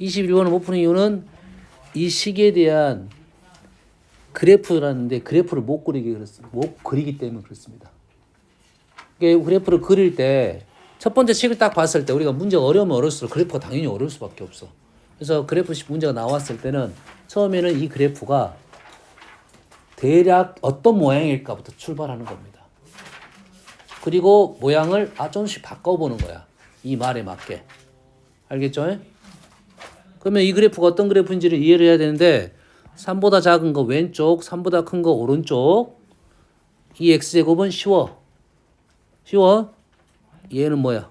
21번을 못 푸는 이유는 이 식에 대한 그래프라는데 그래프를 못 그리기 그렇습니다. 못 그리기 때문에 그렇습니다. 그래프를 그릴 때 첫 번째 식을 딱 봤을 때 우리가 문제가 어려우면 어려울수록 그래프가 당연히 어려울 수밖에 없어. 그래서 그래프 문제가 나왔을 때는 처음에는 이 그래프가 대략 어떤 모양일까부터 출발하는 겁니다. 그리고 모양을 아 조금씩 바꿔보는 거야. 이 말에 맞게. 알겠죠? 그러면 이 그래프가 어떤 그래프인지를 이해를 해야 되는데 3보다 작은 거 왼쪽, 3보다 큰 거 오른쪽. 이 x제곱은 쉬워. 쉬워. 얘는 뭐야?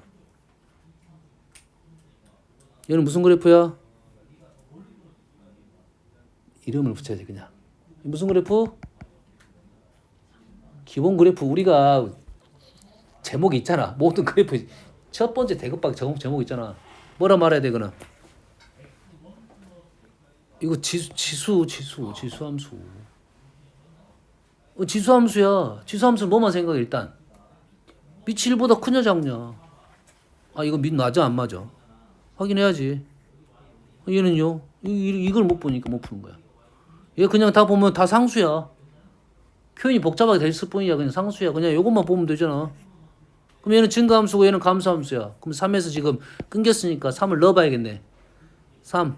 얘는 무슨 그래프야? 이름을 붙여야지 그냥. 무슨 그래프? 기본 그래프 우리가 제목이 있잖아. 모든 그래프 첫 번째 대급박 제목 제목 있잖아. 뭐라 말해야 되거나. 이거 지수 지수 지수 지수함수. 어, 지수함수야. 지수함수 뭐만 생각해 일단. 밑이 1보다 크냐 작냐. 아 이거 밑 맞아 안 맞아. 확인해야지. 어, 얘는요. 이, 이- 이걸 못 보니까 못 푸는 거야. 얘 그냥 다 보면 다 상수야. 표현이 복잡하게 됐을 뿐이야. 그냥 상수야. 그냥 요것만 보면 되잖아. 그럼 얘는 증가함수고 얘는 감소함수야. 그럼 3에서 지금 끊겼으니까 3을 넣어봐야겠네. 3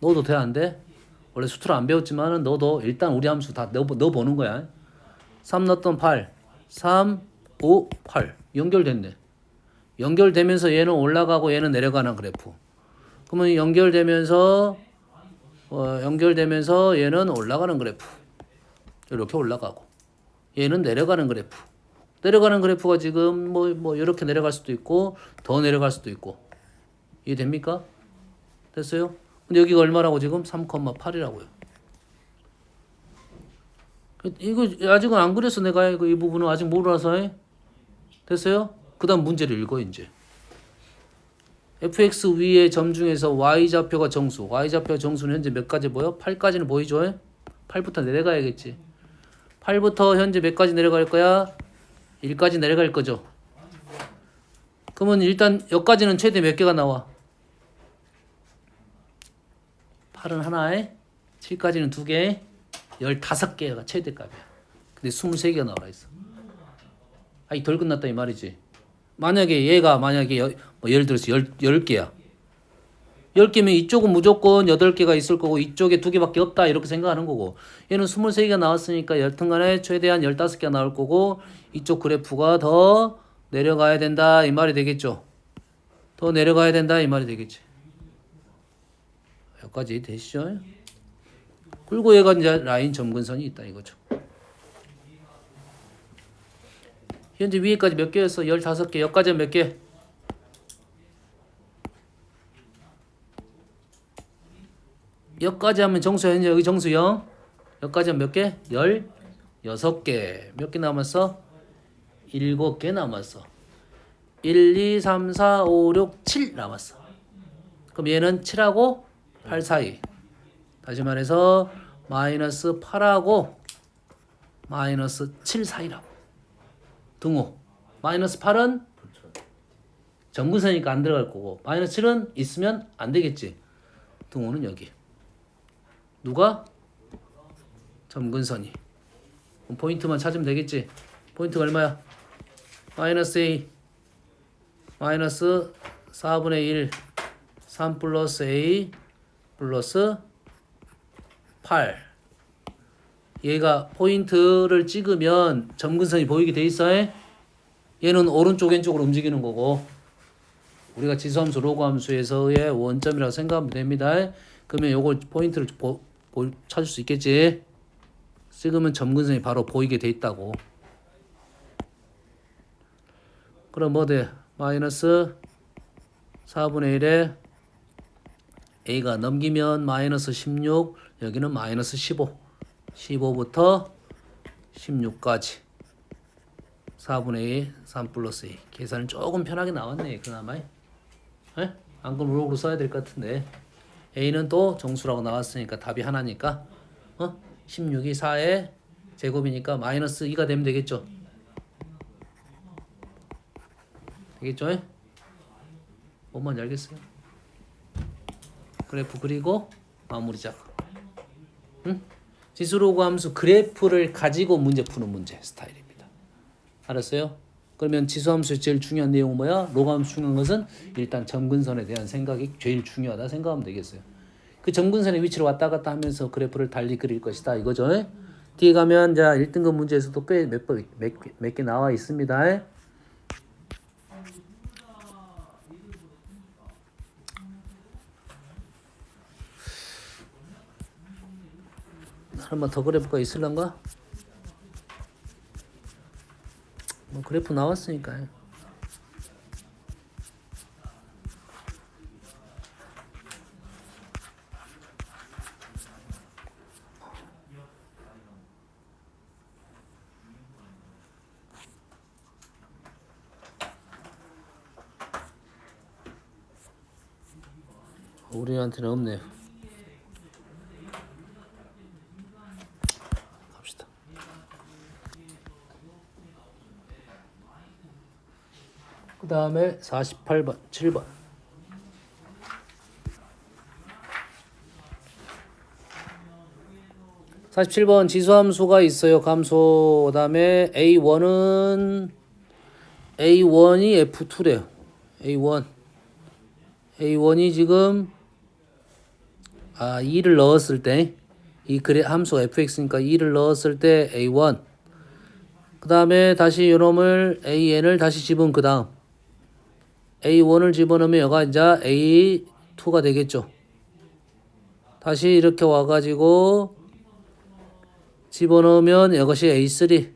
넣어도 돼 안 돼? 원래 수트를 안 배웠지만은 넣어도 일단 우리 함수 다 넣어, 넣어보는 거야. 3 넣었던 8 3 5 8 연결됐네. 연결되면서 얘는 올라가고 얘는 내려가는 그래프. 그러면 연결되면서 어, 연결되면서 얘는 올라가는 그래프. 이렇게 올라가고 얘는 내려가는 그래프. 내려가는 그래프가 지금 뭐 뭐 이렇게 내려갈 수도 있고 더 내려갈 수도 있고 이해됩니까? 됐어요? 근데 여기가 얼마라고 지금 3,8이라고요. 이거 아직은 안 그래서 내가 이 부분은 아직 몰라서 해. 됐어요? 그 다음 문제를 읽어 이제. fx 위의 점 중에서 y 좌표가 정수. y 좌표 정수는 현재 몇 가지 보여? 8까지는 보이죠? 8부터 내려가야겠지. 8부터 현재 몇 가지 내려갈 거야? 1까지 내려갈 거죠. 그러면 일단 여기까지는 최대 몇 개가 나와? 8은 하나에 7까지는 두 개, 15개가 최대값이야. 근데 23개가 나와 있어. 아이 덜 끝났다 이 말이지. 만약에 얘가 만약에 여, 뭐 예를 들어서 열, 10 개야. 10개면 이쪽은 무조건 8개가 있을 거고 이쪽에 두 개밖에 없다 이렇게 생각하는 거고 얘는 23개가 나왔으니까 여튼간에 최대한 15개가 나올 거고 이쪽 그래프가 더 내려가야 된다 이 말이 되겠죠. 더 내려가야 된다 이 말이 되겠지. 여기까지 되시죠? 그리고 얘가 이제 라인 점근선이 있다 이거죠. 현재 위에까지 몇 개였어? 15개. 여기까지 몇 개? 여기까지 하면 정수 현재 여기 정수 0. 여기까지 하면 몇 개? 16개. 몇 개 남았어? 7개 남았어. 1, 2, 3, 4, 5, 6, 7 남았어. 그럼 얘는 7하고 8 사이. 다시 말해서 마이너스 8하고 마이너스 7 사이라고. 등호. 마이너스 8은 정근선이니까 안 들어갈 거고 마이너스 7은 있으면 안 되겠지. 등호는 여기. 누가? 점근선이. 그럼 포인트만 찾으면 되겠지. 포인트가 얼마야? 마이너스 A 마이너스 4분의 1 3 플러스 A 플러스 8 얘가 포인트를 찍으면 점근선이 보이게 돼 있어요. 얘는 오른쪽 왼쪽으로 움직이는 거고 우리가 지수함수 로그 함수에서의 원점이라고 생각하면 됩니다. 그러면 요걸 포인트를 보, 보, 찾을 수 있겠지. 찍으면 점근선이 바로 보이게 돼 있다고. 그럼 뭐 돼? 마이너스 4분의 1에 A가 넘기면 마이너스 16 여기는 마이너스 15 15부터 16까지 4분의 2 3 플러스 2 계산은 조금 편하게 나왔네 그나마 에? 안 그러면 로그로 써야 될 것 같은데 A는 또 정수라고 나왔으니까 답이 하나니까 어? 16이 4의 제곱이니까 마이너스 2가 되면 되겠죠 되겠죠? 뭔 말인지 알겠어요? 그래프 그리고 마무리 작업. 응? 지수로그 함수 그래프를 가지고 문제 푸는 문제 스타일입니다. 알았어요? 그러면 지수 함수의 제일 중요한 내용은 뭐야? 로그 함수 중요한 것은 일단 점근선에 대한 생각이 제일 중요하다 생각하면 되겠어요. 그 점근선의 위치를 왔다 갔다 하면서 그래프를 달리 그릴 것이다 이거죠. 예? 뒤에 가면 자 1등급 문제에서도 꽤몇몇 개 나와 있습니다. 한번 더 그래프가 있을란가? 뭐 그래프 나왔으니까. 우리한테는 없네요. 갑시다. 그 다음에 48번, 7번. 사십칠 번 지수함수가 있어요. 감소. 그다음에 A1은 A1이 F2래요. A1. A1이 지금 아 2를 넣었을 때 이 그래 함수 fx니까 2를 넣었을 때 a1 그 다음에 다시 요놈을 an을 다시 집은 그 다음 a1을 집어넣으면 여가 이제 a2가 되겠죠 다시 이렇게 와가지고 집어넣으면 이것이 a3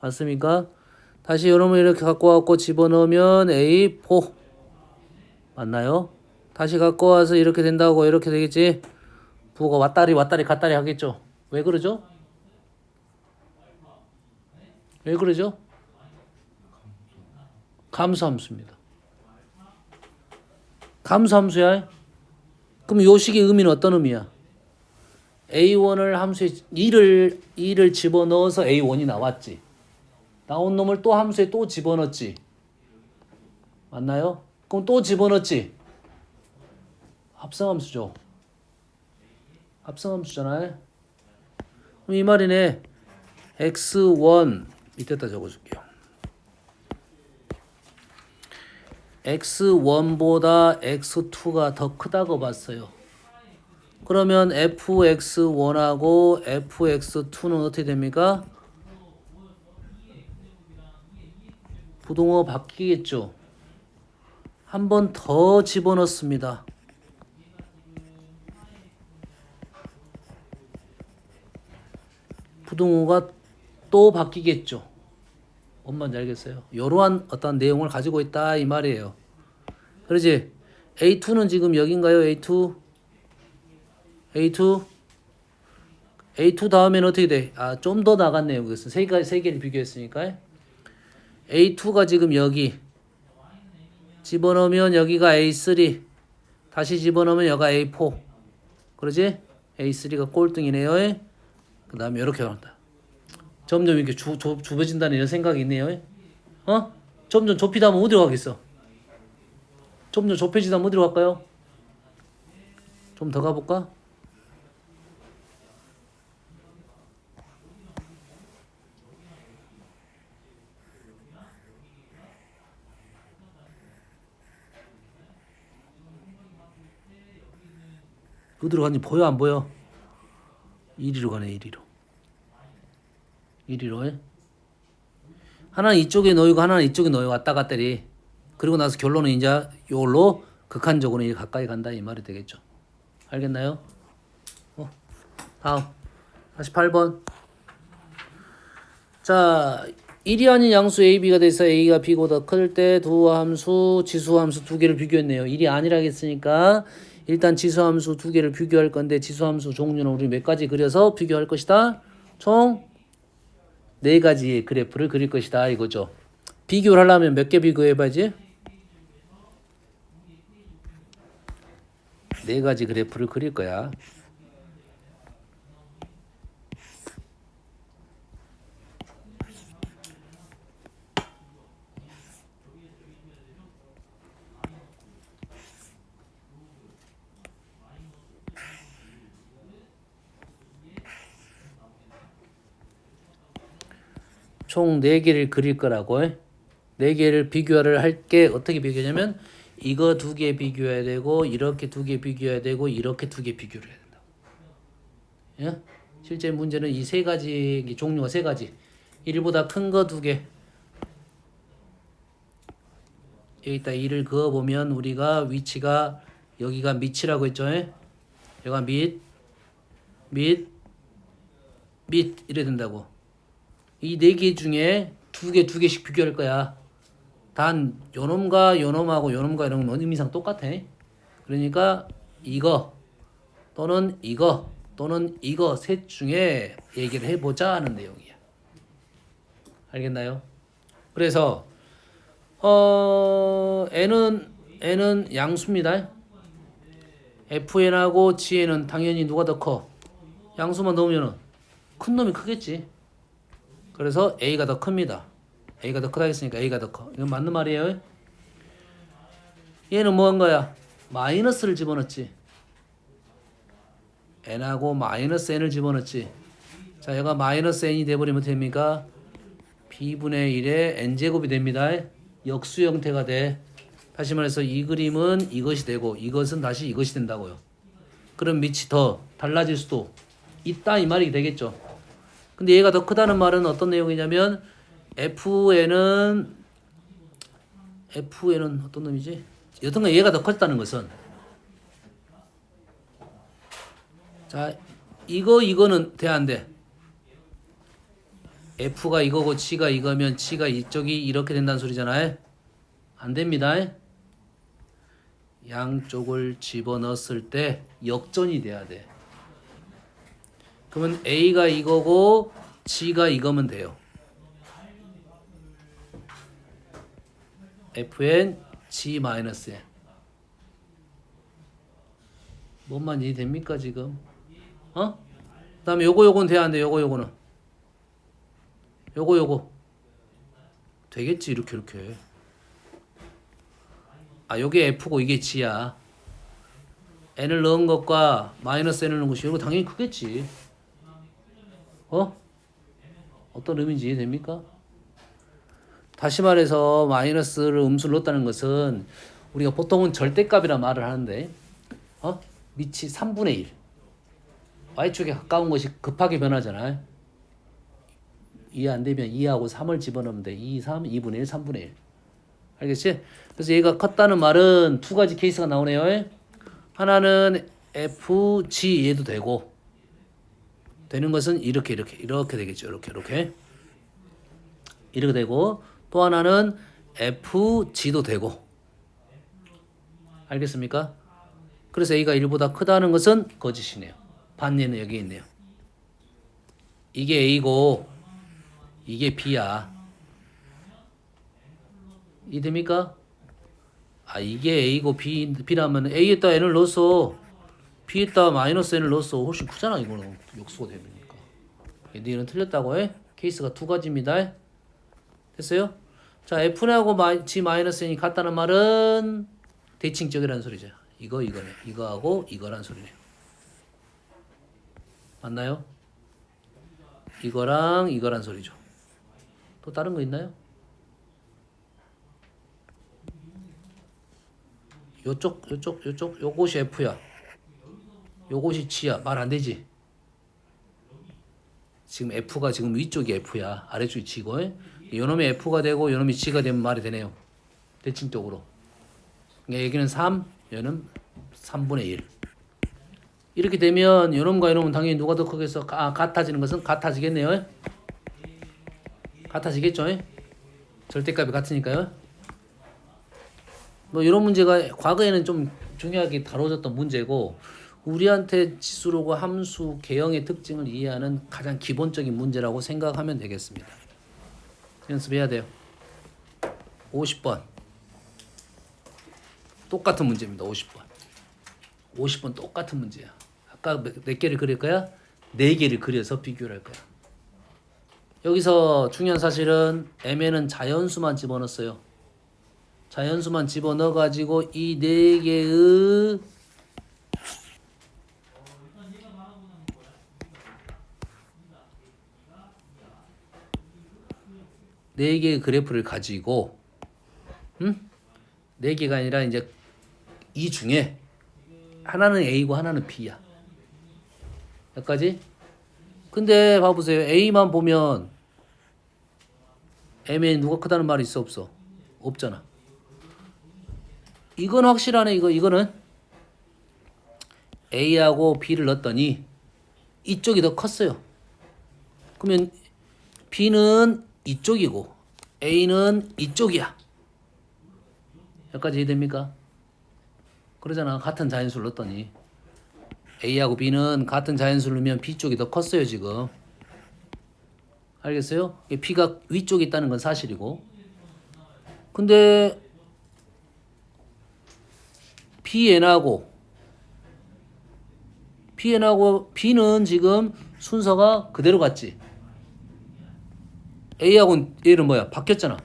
맞습니까? 다시 요놈을 이렇게 갖고 와갖고 집어넣으면 a4 맞나요? 다시 갖고 와서 이렇게 된다고 이렇게 되겠지? 부호가 왔다리 왔다리 갔다리 하겠죠? 왜 그러죠? 왜 그러죠? 감수함수입니다. 감수함수야? 그럼 요 식의 의미는 어떤 의미야? A1을 함수에 2를 2를 집어넣어서 A1이 나왔지. 나온 놈을 또 함수에 또 집어넣었지. 맞나요? 그럼 또 집어넣었지. 합성함수죠. 합성함수잖아요. 그럼 이 말이네. x1 밑에다 적어줄게요. X1보다 x2가 더 크다고 봤어요. 그러면 fx1하고 fx2는 어떻게 됩니까? 부동어 바뀌겠죠. 한 번 더 집어넣습니다. 부동호가 또 바뀌겠죠. 뭔 알겠어요? 이러한 어떤 내용을 가지고 있다 이 말이에요. 그러지? A2는 지금 여긴가요? A2? A2? A2 다음에는 어떻게 돼? 아, 좀 더 나갔네요. 그래서 세, 개, 세 개를 비교했으니까. A2가 지금 여기. 집어넣으면 여기가 A3. 다시 집어넣으면 여기가 A4. 그러지? A3가 꼴등이네요. 그 다음에 이렇게 나온다. 점점 이렇게 주, 좁, 좁아진다는 이런 생각이 있네요. 어? 점점 좁히다 하면 어디로 가겠어? 점점 좁혀지다 하면 어디로 갈까요? 좀 더 가볼까? 어디로 가는지 보여 안 보여? 이리로 가네 이리로 이리로 해. 하나는 이쪽에 놓이고 하나는 이쪽에 놓여 왔다 갔다 리 그리고 나서 결론은 이제 요걸로 극한적으로 가까이 간다 이 말이 되겠죠 알겠나요? 어. 다음 48번 자 1이 아닌 양수 a, b가 돼서 a가 b보다 클 때 두 함수 지수 함수 두 개를 비교했네요 1이 아니라 했으니까 일단 지수 함수 두 개를 비교할 건데 지수 함수 종류는 우리 몇 가지 그려서 비교할 것이다. 총 네 가지의 그래프를 그릴 것이다 이거죠. 비교를 하려면 몇 개 비교해봐야지? 네 가지 그래프를 그릴 거야. 총 4개를 그릴 거라고. 4개를 비교를 할 게 어떻게 비교냐면 이거 두 개 비교해야 되고 이렇게 두 개 비교해야 되고 이렇게 두 개 비교를 해야 된다. 예? 실제 문제는 이 세 가지 이 종류가 세 가지. 1보다 큰 거 두 개. 여기다 1을 그어 보면 우리가 위치가 여기가 밑이라고 했죠. 예? 여기가 밑, 밑, 밑 이래 된다고. 이 네 개 중에 두 개 두 개씩 비교할 거야. 단 요놈과 요놈하고 요놈과 요놈은 의미상 똑같아. 그러니까 이거 또는 이거 또는 이거 셋 중에 얘기를 해보자 하는 내용이야. 알겠나요? 그래서 어 n은 n은 양수입니다. fn하고 gn은 당연히 누가 더 커? 양수만 넣으면은 큰 놈이 크겠지. 그래서 a가 더 큽니다. a가 더 크다 했으니까 a가 더 커. 이건 맞는 말이에요. 얘는 뭐한 거야? 마이너스를 집어넣지. n하고 마이너스 n을 집어넣지. 자, 얘가 마이너스 n이 돼버리면 됩니까? b분의 1에 n제곱이 됩니다. 역수 형태가 돼. 다시 말해서 이 그림은 이것이 되고 이것은 다시 이것이 된다고요. 그럼 밑이 더 달라질 수도 있다 이 말이 되겠죠. 근데 얘가 더 크다는 말은 어떤 내용이냐면 fn은 fn은 어떤 놈이지? 여튼간 얘가 더 컸다는 것은 자 이거 이거는 돼 안 돼? f가 이거고 g가 이거면 g가 이쪽이 이렇게 된다는 소리잖아요. 안 됩니다. 양쪽을 집어넣었을 때 역전이 돼야 돼. 그러면 a가 이거고 g가 이거면 돼요. fn g 마이너스 n 뭔만 이해됩니까 지금? 어? 그다음에 요거 요거는 돼야 안 돼. 요거 요거는 요거 요거 되겠지 이렇게 이렇게. 아 요게 f고 이게 g야. n을 넣은 것과 마이너스 n을 넣은 것이 이거 당연히 크겠지. 어? 어떤 의미인지 이해됩니까? 다시 말해서 마이너스를 음수를 넣었다는 것은 우리가 보통은 절대값이라 말을 하는데 어? 밑이 3분의 1 y축에 가까운 것이 급하게 변하잖아요 이해 안 되면 2하고 3을 집어넣으면 돼 2, 3, 2분의 1, 3분의 1 알겠지? 그래서 얘가 컸다는 말은 두 가지 케이스가 나오네요 하나는 f, g 얘도 되고 되는 것은 이렇게 이렇게 이렇게 되겠죠 이렇게 이렇게 이렇게 되고 또 하나는 FG도 되고 알겠습니까? 그래서 A가 1보다 크다는 것은 거짓이네요. 반예는 여기 있네요. 이게 A고 이게 B야. 이됩니까? 아 이게 A고 B, B라면 A에다 N을 넣었어. B에다 마이너스 N을 넣었어. 훨씬 크잖아 이거는 역수가 되니까. 얘는 틀렸다고 해? 케이스가 두 가지입니다. 됐어요? 자, F하고 G 마이너스 N이 같다는 말은 대칭적이라는 소리죠. 이거 이거네. 이거하고 이거란 소리네요. 맞나요? 이거랑 이거란 소리죠. 또 다른 거 있나요? 요쪽 요쪽 요쪽 요것이 F야. 요것이 G야. 말 안 되지. 지금 F가 지금 위쪽이 F야. 아래쪽이 G고. 요놈이 F가 되고 요놈이 G가 되면 말이 되네요. 대칭적으로. 그러니까 여기는 3, 얘는 3분의 1. 이렇게 되면 요놈과 요놈은 당연히 누가 더 크겠어? 아, 같아지는 것은 같아지겠네요. 같아지겠죠? 절대값이 같으니까요. 뭐 이런 문제가 과거에는 좀 중요하게 다뤄졌던 문제고 우리한테 지수로고 함수 개형의 특징을 이해하는 가장 기본적인 문제라고 생각하면 되겠습니다. 연습해야 돼요. 50번. 똑같은 문제입니다. 50번. 50번 똑같은 문제야. 아까 몇, 몇 개를 그릴 거야? 네 개를 그려서 비교를 할 거야. 여기서 중요한 사실은 M에는 자연수만 집어넣었어요. 자연수만 집어넣어 가지고 이 네 개의 네 개의 그래프를 가지고 음? 네 개가 아니라 이제 이 중에 하나는 A고 하나는 B야. 여기까지? 근데 봐보세요. A만 보면 M에 누가 크다는 말이 있어 없어? 없잖아. 이건 확실하네. 이거 이거는 A하고 B를 넣었더니 이쪽이 더 컸어요. 그러면 B는 이쪽이고 A는 이쪽이야. 여기까지 이해됩니까? 그러잖아. 같은 자연수를 넣었더니 A하고 B는 같은 자연수를 넣으면 B 쪽이 더 컸어요 지금. 알겠어요? 이 B가 위쪽에 있다는 건 사실이고. 근데 Bn하고 Bn하고 B는 지금 순서가 그대로 같지. A하고는 얘는 뭐야? 바뀌었잖아.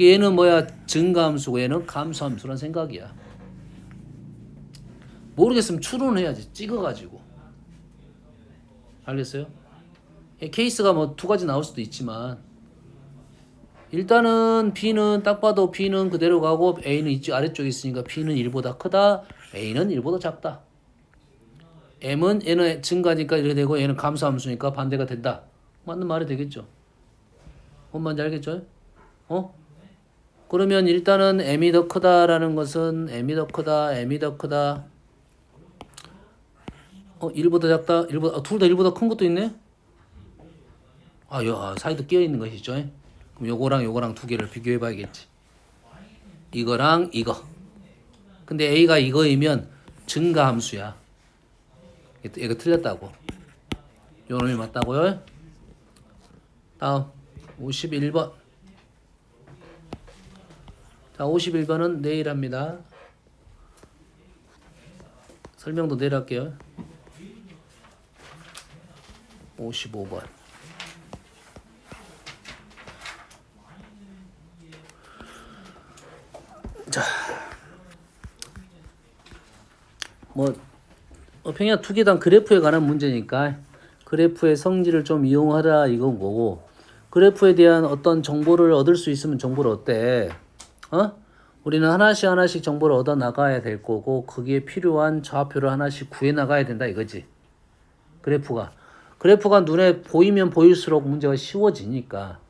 얘는 뭐야? 증가함수고 얘는 감소함수란 생각이야. 모르겠으면 추론해야지. 찍어가지고. 알겠어요? 이 케이스가 뭐 두 가지 나올 수도 있지만 일단은 B는 딱 봐도 B는 그대로 가고 A는 이쪽 아래쪽에 있으니까 B는 1보다 크다. A는 1보다 작다. M은 얘는 증가니까 이렇게 되고 얘는 감소함수니까 반대가 된다. 맞는 말이 되겠죠. 뭔 말인지 알겠죠? 어? 그러면 일단은 M이 더 크다라는 것은 M이 더 크다, M이 더 크다. 어, 1보다 작다, 1보다, 아, 둘다 1보다 큰 것도 있네? 아, 요, 아, 사이드 끼어 있는 것이죠. 그럼 요거랑 요거랑 두 개를 비교해 봐야겠지. 이거랑 이거. 근데 A가 이거이면 증가 함수야. 이거 틀렸다고. 요 놈이 맞다고요? 다음 51번. 자, 51번은 내일 합니다. 설명도 내일 할게요. 55번. 뭐 어, 평양 투기당 그래프에 관한 문제니까 그래프의 성질을 좀 이용하라 이건 거고 그래프에 대한 어떤 정보를 얻을 수 있으면 정보를 얻대. 어? 우리는 하나씩 하나씩 정보를 얻어 나가야 될 거고 거기에 필요한 좌표를 하나씩 구해 나가야 된다 이거지. 그래프가. 그래프가 눈에 보이면 보일수록 문제가 쉬워지니까.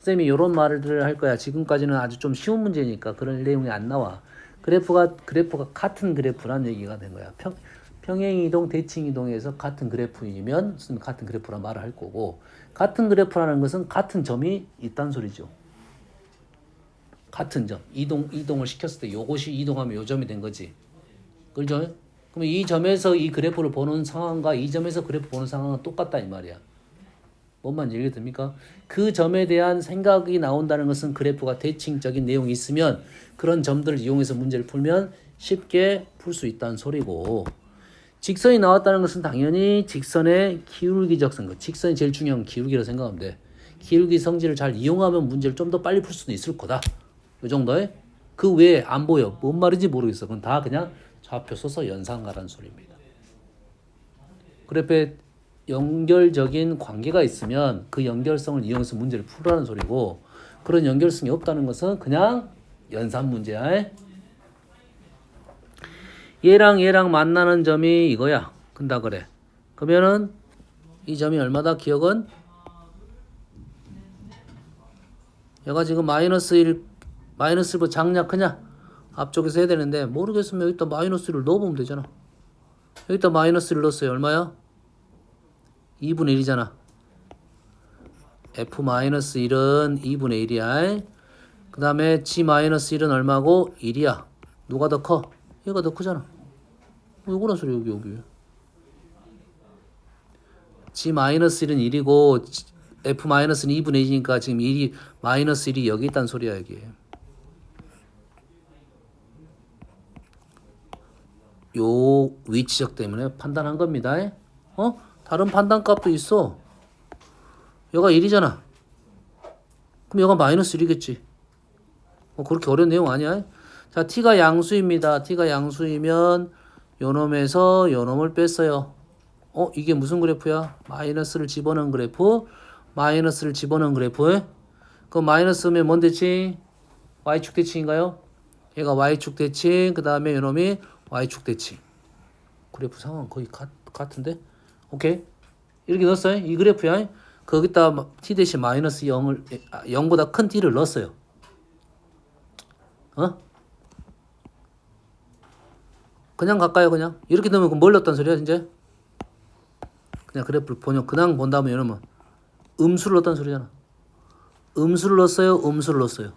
쌤이 이런 말을 할 거야. 지금까지는 아주 좀 쉬운 문제니까 그런 내용이 안 나와. 그래프가 그래프가 같은 그래프란 얘기가 된 거야. 평 평행 이동, 대칭 이동에서 같은 그래프이면 같은 그래프란 말을 할 거고 같은 그래프라는 것은 같은 점이 있단 소리죠. 같은 점 이동 이동을 시켰을 때 요것이 이동하면 요 점이 된 거지. 그죠? 그러면 이 점에서 이 그래프를 보는 상황과 이 점에서 그래프 보는 상황은 똑같다 이 말이야. 뭔 말인지 이해 됩니까? 그 점에 대한 생각이 나온다는 것은 그래프가 대칭적인 내용이 있으면 그런 점들을 이용해서 문제를 풀면 쉽게 풀 수 있다는 소리고 직선이 나왔다는 것은 당연히 직선의 기울기적 성질 직선이 제일 중요한 기울기라 생각하면 돼. 기울기 성질을 잘 이용하면 문제를 좀 더 빨리 풀 수도 있을 거다. 이 정도에 그 외에 안 보여. 뭔 말인지 모르겠어. 그건 다 그냥 좌표 써서 연상가라는 소리입니다. 그래프에 연결적인 관계가 있으면 그 연결성을 이용해서 문제를 풀라는 소리고 그런 연결성이 없다는 것은 그냥 연산 문제야. 얘랑 얘랑 만나는 점이 이거야. 근다 그래. 그러면은 이 점이 얼마다 기억은? 얘가 지금 마이너스 1 마이너스 1보다 작냐 크냐? 앞쪽에서 해야 되는데 모르겠으면 여기다 마이너스 1을 넣어보면 되잖아. 여기다 마이너스 1을 넣었어요. 얼마야? 2분의 1이잖아. f-1은 2분의 1이야. 그 다음에 g-1은 얼마고? 1이야. 누가 더 커? 얘가 더 크잖아. 소리 여기 여기. g-1은 1이고 f-는 2분의 1이니까 지금 1이 마이너스 1이 여기 있다는 소리야 여기. 요 위치적 때문에 판단한 겁니다. 어? 다른 판단값도 있어. 여가 1이잖아. 그럼 여가 마이너스 1이겠지. 뭐 그렇게 어려운 내용 아니야. 자, t가 양수입니다. t가 양수이면 요놈에서 요놈을 뺐어요. 어, 이게 무슨 그래프야? 마이너스를 집어넣은 그래프. 마이너스를 집어넣은 그래프. 그 마이너스면 뭔 대칭? y축 대칭인가요? 얘가 y축 대칭 그 다음에 이놈이 y축 대칭 그래프 상황 거의 같, 같은데 오케이 이렇게 넣었어요 이 그래프야 거기다 t 대신 마이너스 0을 0보다 큰 t를 넣었어요 어? 그냥 갈까요 그냥. 이렇게 그럼 뭘 넣었단 소리야 이제? 그냥 그래프를 번역. 그냥 본다면 이러면 음수를 넣었단 소리잖아. 음수를 넣었어요 음수를 넣었어요.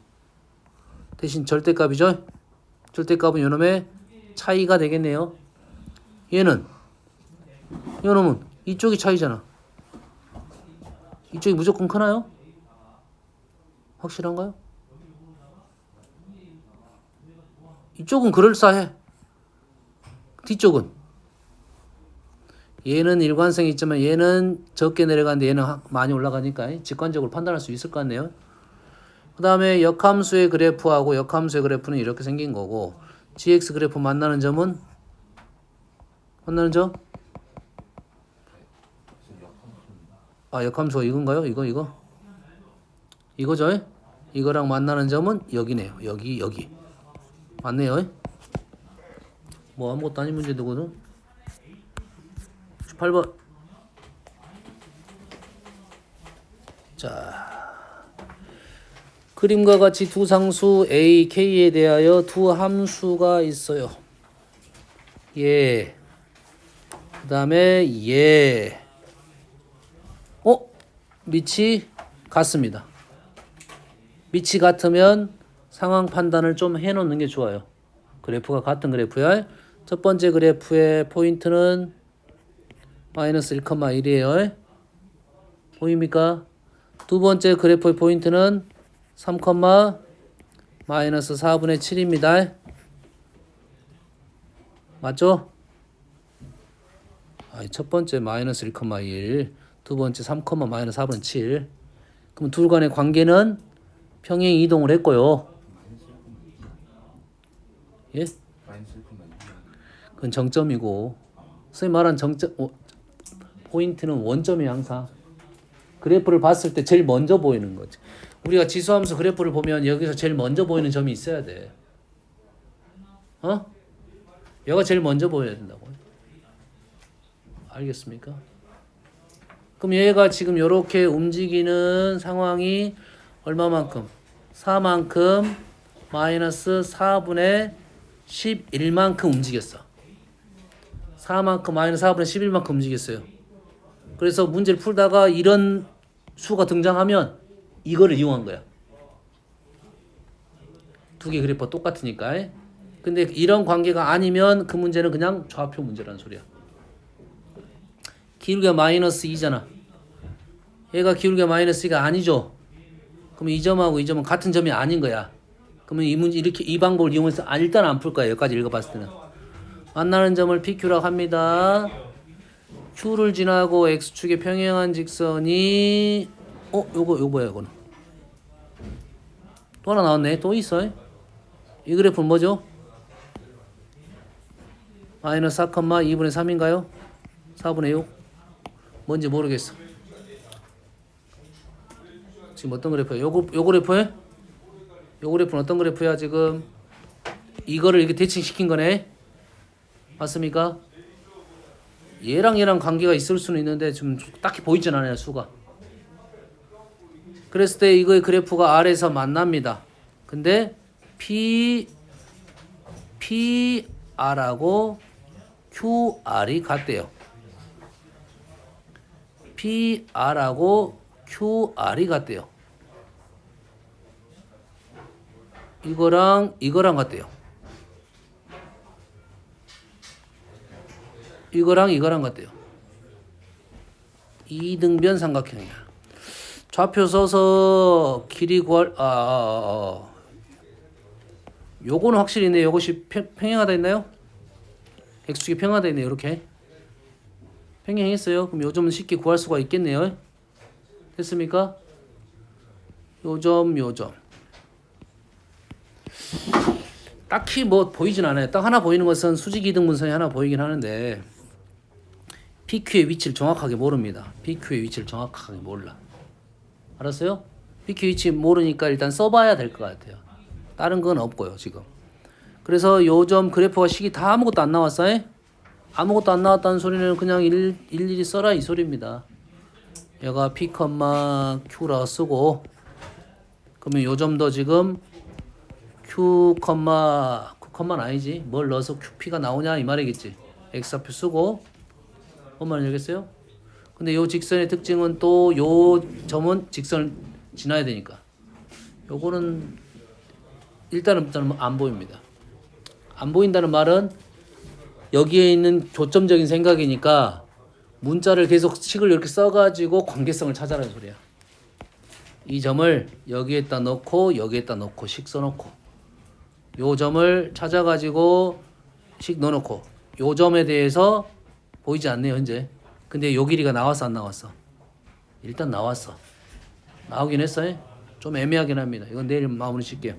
대신 절대값이죠? 절대값은 요놈의 차이가 되겠네요. 얘는? 요놈은 이쪽이 차이잖아. 이쪽이 무조건 크나요? 확실한가요? 이쪽은 그럴싸해 뒤쪽은 얘는 일관성이 있지만 얘는 적게 내려가는데 얘는 하- 많이 올라가니까 직관적으로 판단할 수 있을 것 같네요. 그 다음에 역함수의 그래프하고 역함수의 그래프는 이렇게 생긴 거고 gx 그래프 만나는 점은 만나는 점? 아 역함수가 이건가요? 이거 이거? 이거죠? 이거랑 만나는 점은 여기네요. 여기 여기 맞네요. 뭐 아무것도 아닌 문제 되거든. 18번. 자. 그림과 같이 두 상수 A, K에 대하여 두 함수가 있어요. 예. 그 다음에 예. 어? 밑이 같습니다. 밑이 같으면 상황 판단을 좀 해놓는 게 좋아요. 그래프가 같은 그래프야. 첫 번째 그래프의 포인트는 마이너스 1,1이에요. 보입니까? 두 번째 그래프의 포인트는 3, 마이너스 4분의 7입니다. 맞죠? 아, 첫 번째 마이너스 1,1, 두 번째 3, 마이너스 4분의 7. 그럼 둘 간의 관계는 평행 이동을 했고요. 예? 그건 정점이고 선생님 말한 정점 어, 포인트는 원점이 항상 그래프를 봤을 때 제일 먼저 보이는 거지. 우리가 지수함수 그래프를 보면 여기서 제일 먼저 보이는 점이 있어야 돼. 어? 얘가 제일 먼저 보여야 된다고. 알겠습니까? 그럼 얘가 지금 이렇게 움직이는 상황이 얼마만큼? 4만큼 마이너스 4분의 11만큼 움직였어. 4만큼 마이너스 4분의 11만큼 움직였어요. 그래서 문제를 풀다가 이런 수가 등장하면 이거를 이용한 거야. 두 개 그래프가 똑같으니까. 근데 이런 관계가 아니면 그 문제는 그냥 좌표 문제라는 소리야. 기울기가 마이너스 2잖아. 얘가 기울기가 마이너스 2가 아니죠. 그럼 이 점하고 이 점은 같은 점이 아닌 거야. 그러면 이 문제 이렇게 이 방법을 이용해서 아, 일단 안 풀 거야. 여기까지 읽어봤을 때는. 만나는 점을 PQ라고 합니다. Q를 지나고 X축에 평행한 직선이 어 요거 요거 뭐야 이거는 또 하나 나왔네 또 있어 이 그래프는 뭐죠? 마이너스 4, 2분의 3인가요? 4분의 6 뭔지 모르겠어 지금 어떤 그래프야? 요거 요 그래프에? 요 그래프는 어떤 그래프야 지금 이거를 이렇게 대칭시킨 거네 맞습니까? 얘랑 얘랑 관계가 있을 수는 있는데 좀 딱히 보이진 않아요 수가. 그랬을 때 이거의 그래프가 R에서 만납니다. 근데 P PR하고 QR이 같대요. PR하고 QR이 같대요. 이거랑 이거랑 같대요 이거랑 이거랑 같대요. 이등변 삼각형이야. 좌표 써서 길이 구할 아, 아, 아, 아. 요거는 확실히 있네. 요것이 평, 평행하다 했나요? x축이 평행하다 있네. 이렇게 평행했어요. 그럼 요점은 쉽게 구할 수가 있겠네요. 됐습니까? 요점 요점. 딱히 뭐 보이진 않아요. 딱 하나 보이는 것은 수직 이등 분선이 하나 보이긴 하는데 PQ의 위치를 정확하게 모릅니다. PQ의 위치를 정확하게 몰라. 알았어요? Pq 위치 모르니까 일단 써봐야 될 것 같아요. 다른 건 없고요 지금. 그래서 요점 그래프와 식이 다 아무것도 안 나왔어. 요 아무것도 안 나왔다는 소리는 그냥 일, 일일이 써라 이 소리입니다. 얘가 P, Q라 쓰고 그러면 요 점도 지금 Q, Q, 컴마는 아니지. 뭘 넣어서 QP가 나오냐 이 말이겠지. X좌표 쓰고 뭔 말인지 알겠어요? 근데 요 직선의 특징은 또 요 점은 직선을 지나야 되니까 요거는 일단은 일단은 안 보입니다. 안 보인다는 말은 여기에 있는 교점적인 생각이니까 문자를 계속 식을 이렇게 써가지고 관계성을 찾아라는 소리야. 이 점을 여기에다 넣고 여기에다 넣고 식 써놓고 요 점을 찾아가지고 식 넣어놓고 요 점에 대해서 보이지 않네요 현재. 근데 요 길이가 나왔어 안 나왔어? 일단 나왔어. 나오긴 했어요. 좀 애매하긴 합니다. 이건 내일 마무리 칠게요.